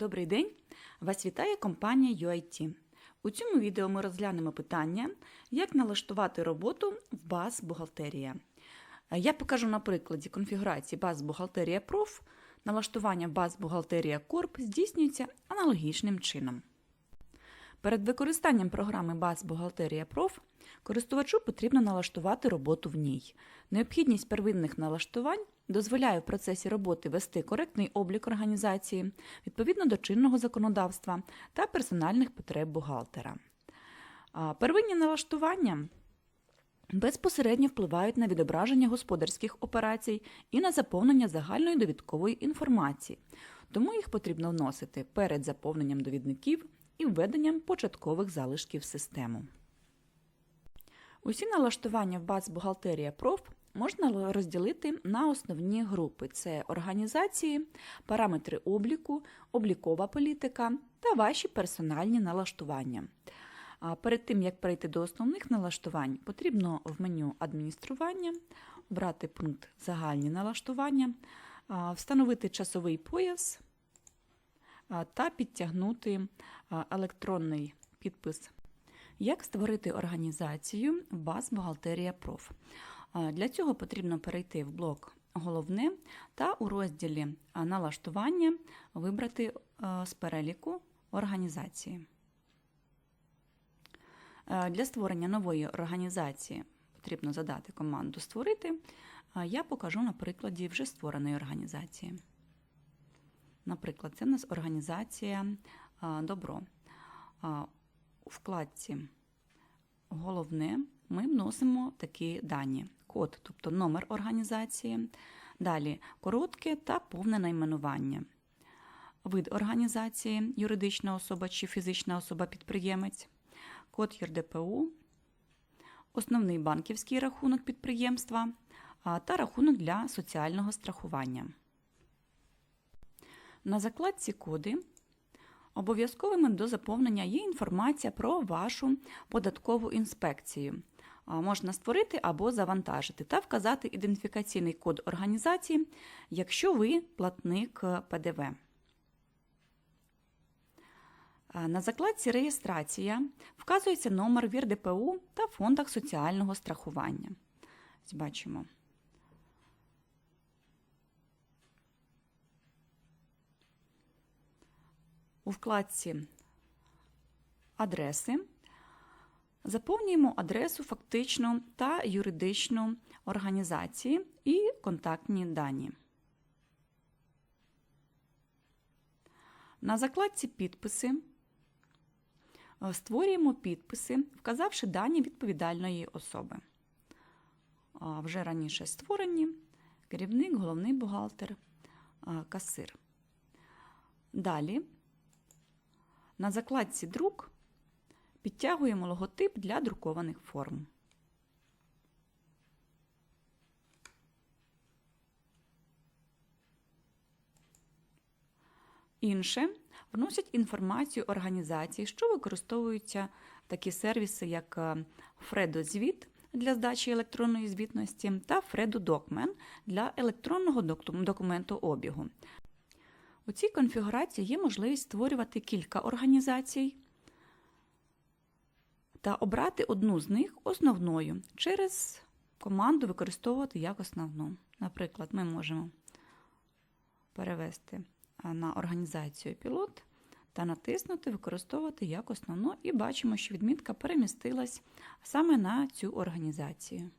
Добрий день! Вас вітає компанія UIT. У цьому відео ми розглянемо питання, як налаштувати роботу в баз бухгалтерія. Я покажу на прикладі конфігурації баз бухгалтерія Проф. Налаштування баз бухгалтерія Корп здійснюється аналогічним чином. Перед використанням програми баз бухгалтерія Проф користувачу потрібно налаштувати роботу в ній. Необхідність первинних налаштувань дозволяє в процесі роботи вести коректний облік організації відповідно до чинного законодавства та персональних потреб бухгалтера. Первинні налаштування безпосередньо впливають на відображення господарських операцій і на заповнення загальної довідкової інформації, тому їх потрібно вносити перед заповненням довідників і введенням початкових залишків в систему. Усі налаштування в баз бухгалтерія проф можна розділити на основні групи: це організації, параметри обліку, облікова політика та ваші персональні налаштування. Перед тим, як перейти до основних налаштувань, потрібно в меню адміністрування обрати пункт Загальні налаштування, встановити часовий пояс та підтягнути електронний підпис. Як створити організацію баз бухгалтерія проф? Для цього потрібно перейти в блок Головне та у розділі Налаштування вибрати з переліку організації. Для створення нової організації потрібно задати команду Створити. Я покажу на прикладі вже створеної організації. Наприклад, це в нас організація Добро. У вкладці Головне ми вносимо такі дані: код, тобто номер організації, далі коротке та повне найменування, вид організації, юридична особа чи фізична особа-підприємець, код ЄРДПУ, основний банківський рахунок підприємства та рахунок для соціального страхування. На закладці Коди обов'язковими до заповнення є інформація про вашу податкову інспекцію. Можна створити або завантажити та вказати ідентифікаційний код організації, якщо ви платник е, ПДВ. На закладці Реєстрація вказується номер в ЄРДПУ та фондах соціального страхування. Бачимо. У вкладці Адреси заповнюємо адресу фактичну та юридичну організації і контактні дані. На закладці Підписи створюємо підписи, вказавши дані відповідальної особи. Вже раніше створені керівник, головний бухгалтер, касир. Далі на закладці Друк підтягуємо логотип для друкованих форм. Інше вносять інформацію організації, що використовуються такі сервіси, як е, Fredo Звіт для здачі електронної звітності та Document для електронного док- документообігу. У цій конфігурації є можливість створювати кілька організацій та обрати одну з них основною через команду використовувати як основну. Наприклад, ми можемо перевести на організацію пілот та натиснути Використовувати як основну, і бачимо, що відмітка перемістилась саме на цю організацію.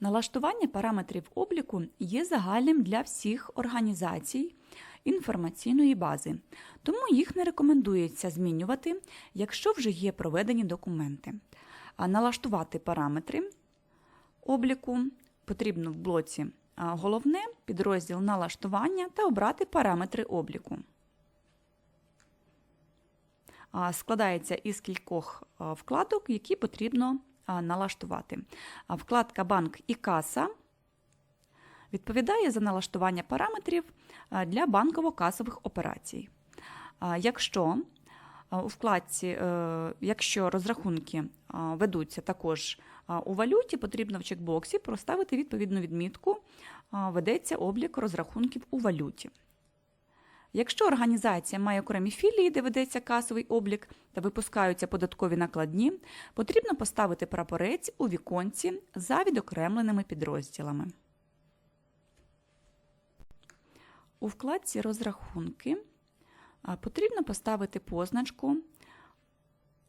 Налаштування параметрів обліку є загальним для всіх організацій інформаційної бази, тому їх не рекомендується змінювати, якщо вже є проведені документи. А налаштувати параметри обліку потрібно в блоці Головне, підрозділ налаштування та обрати параметри обліку. Складається із кількох вкладок, які потрібно налаштувати. Вкладка Банк і каса відповідає за налаштування параметрів для банково-касових операцій. Якщо у вкладці, е, якщо розрахунки ведуться також У валюті потрібно в чекбоксі проставити відповідну відмітку Ведеться облік розрахунків у валюті. Якщо організація має окремі філії, де ведеться касовий облік та випускаються податкові накладні, потрібно поставити прапорець у віконці за відокремленими підрозділами. У вкладці Розрахунки потрібно поставити позначку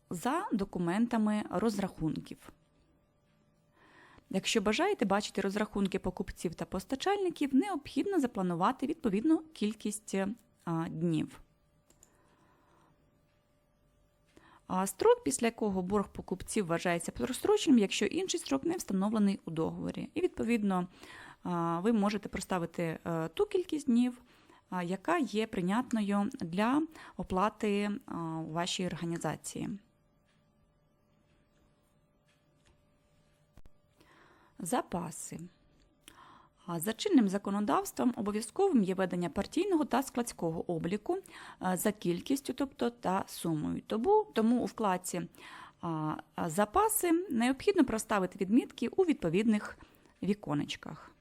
за документами розрахунків. Якщо бажаєте бачити розрахунки покупців та постачальників, необхідно запланувати відповідну кількість а, днів. А строк, після якого борг покупців вважається простроченим, якщо інший строк не встановлений у договорі. І, відповідно, ви можете проставити ту кількість днів, яка є прийнятною для оплати у вашій організації. Запаси. За чинним законодавством обов'язковим є ведення партійного та складського обліку за кількістю, тобто та сумою. Тому, у вкладці запаси необхідно проставити відмітки у відповідних віконечках.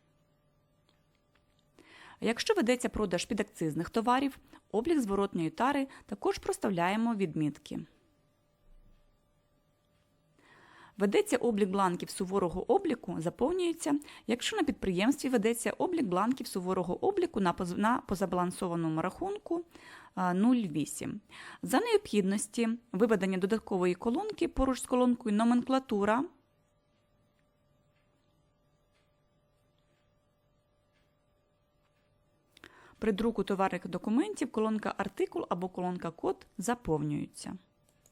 Якщо ведеться продаж підакцизних товарів, облік зворотньої тари також проставляємо відмітки. Ведеться облік бланків суворого обліку, заповнюється, якщо на підприємстві ведеться облік бланків суворого обліку на поз- на позабалансованому рахунку 0,8. За необхідності виведення додаткової колонки поруч з колонкою номенклатура При друку товарних документів колонка артикул або колонка код заповнюються.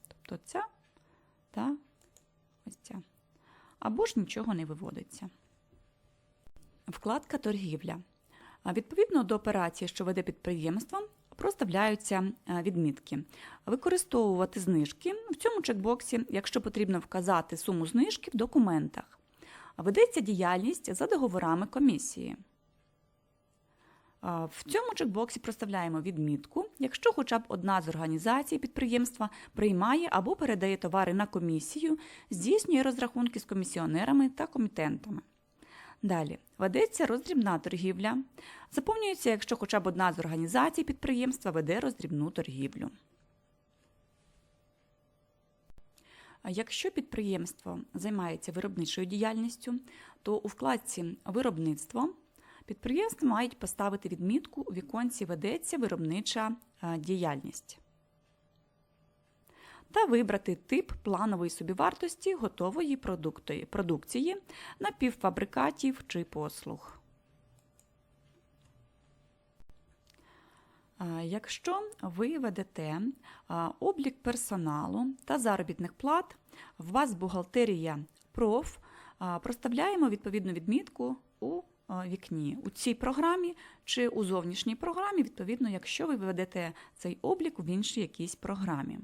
Тобто ця та ось ця. Або ж нічого не виводиться. Вкладка торгівля. Відповідно до операції, що веде підприємство, проставляються е, відмітки. Використовувати знижки в цьому чекбоксі, якщо потрібно вказати суму знижки в документах. Ведеться діяльність за договорами комісії. В цьому чекбоксі проставляємо відмітку, якщо хоча б одна з організацій підприємства приймає або передає товари на комісію, здійснює розрахунки з комісіонерами та комітентами. Далі ведеться роздрібна торгівля. Заповнюється, якщо хоча б одна з організацій підприємства веде роздрібну торгівлю. Якщо підприємство займається виробничою діяльністю, то у вкладці Виробництво підприємства мають поставити відмітку у віконці Ведеться виробнича е, діяльність та вибрати тип планової собівартості готової продукції, напівфабрикатів чи послуг. Якщо ви ведете облік персоналу та заробітних плат, в вас бухгалтерія проф, проставляємо відповідну відмітку у вікні у цій програмі чи у зовнішній програмі, відповідно, якщо ви ведете цей облік в іншій якійсь програмі.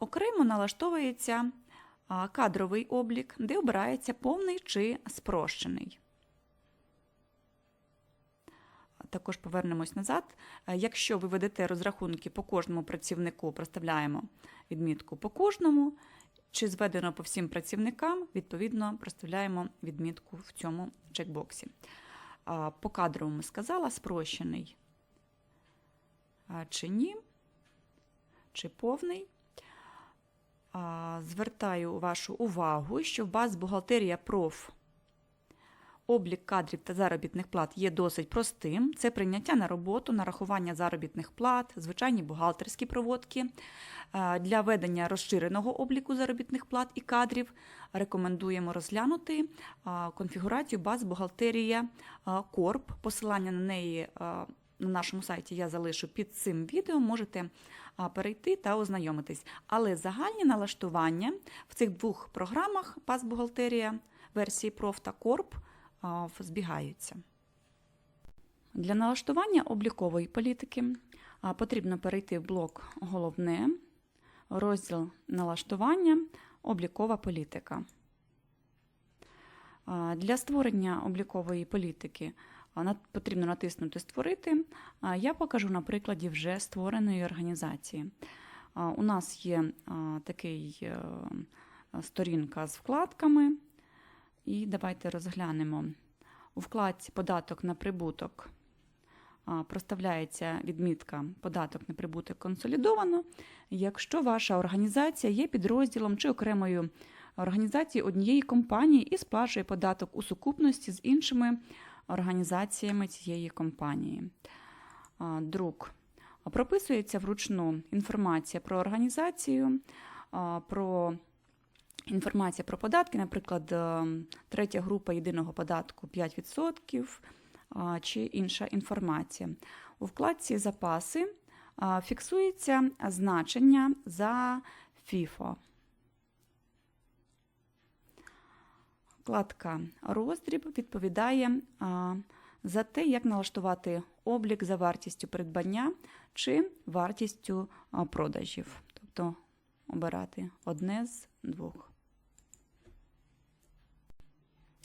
Окремо налаштовується кадровий облік, де обирається повний чи спрощений. Також повернемось назад. Е, Якщо ви ведете розрахунки по кожному працівнику, проставляємо відмітку по кожному, чи зведено по всім працівникам, відповідно, проставляємо відмітку в цьому чекбоксі. По кадровому сказала, спрощений чи ні, чи повний. Звертаю вашу увагу, що в баз бухгалтерія проф облік кадрів та заробітних плат є досить простим. Це прийняття на роботу, нарахування заробітних плат, звичайні бухгалтерські проводки. Е, Для ведення розширеного обліку заробітних плат і кадрів рекомендуємо розглянути е, конфігурацію баз бухгалтерія е, Корп. Посилання на неї на нашому сайті я залишу під цим відео. Можете перейти та ознайомитись. Але загальні налаштування в цих двох програмах баз бухгалтерія версії Проф та Корп збігаються. Для налаштування облікової політики потрібно перейти в блок Головне, розділ налаштування, облікова політика. Для створення облікової політики потрібно натиснути Створити. Я покажу на прикладі вже створеної організації. У нас є такий е, сторінка з вкладками. І давайте розглянемо. У вкладці Податок на прибуток проставляється відмітка Податок на прибуток консолідовано, якщо ваша організація є підрозділом чи окремою організацією однієї компанії і сплачує податок у сукупності з іншими організаціями цієї компанії. Друк. Прописується вручну інформація про організацію, про інформація про податки, наприклад, е, третя група єдиного податку 5% чи інша інформація. У вкладці Запаси фіксується значення за FIFO. Вкладка Роздріб відповідає за те, як налаштувати облік за вартістю придбання чи вартістю продажів. Тобто обирати одне з двох.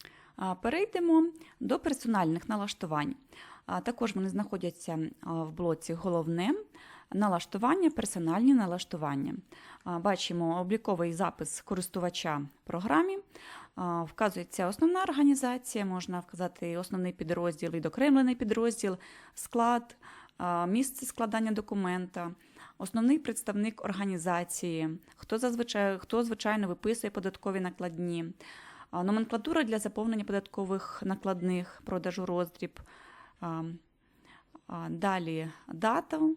А, Перейдемо до персональних налаштувань. Також вони знаходяться в блоці Головне налаштування, персональні налаштування. Бачимо обліковий запис користувача програмі. Вказується основна організація, можна вказати основний підрозділ і докремлений підрозділ, склад, місце складання документа, основний представник організації, хто зазвичай, хто звичайно виписує податкові накладні, номенклатура для заповнення податкових накладних, продажу роздріб. Далі дата.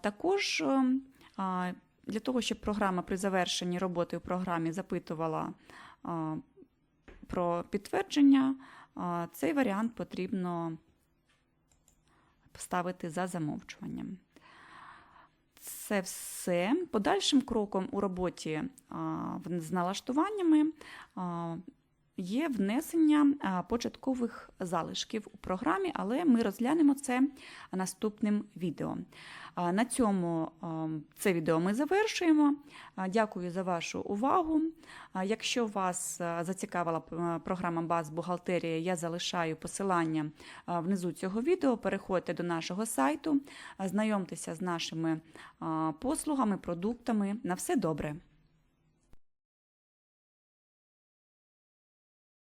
Також е, для того, щоб програма при завершенні роботи в програмі запитувала про підтвердження, цей варіант потрібно ставити за замовчуванням. Це все. Подальшим кроком у роботі з налаштуваннями є внесення початкових залишків у програмі, але ми розглянемо це наступним відео. На цьому це відео ми завершуємо. Дякую за вашу увагу. Якщо вас зацікавила програма Баз Бухгалтерія, я залишаю посилання внизу цього відео. Переходьте до нашого сайту, знайомтеся з нашими послугами, продуктами. На все добре!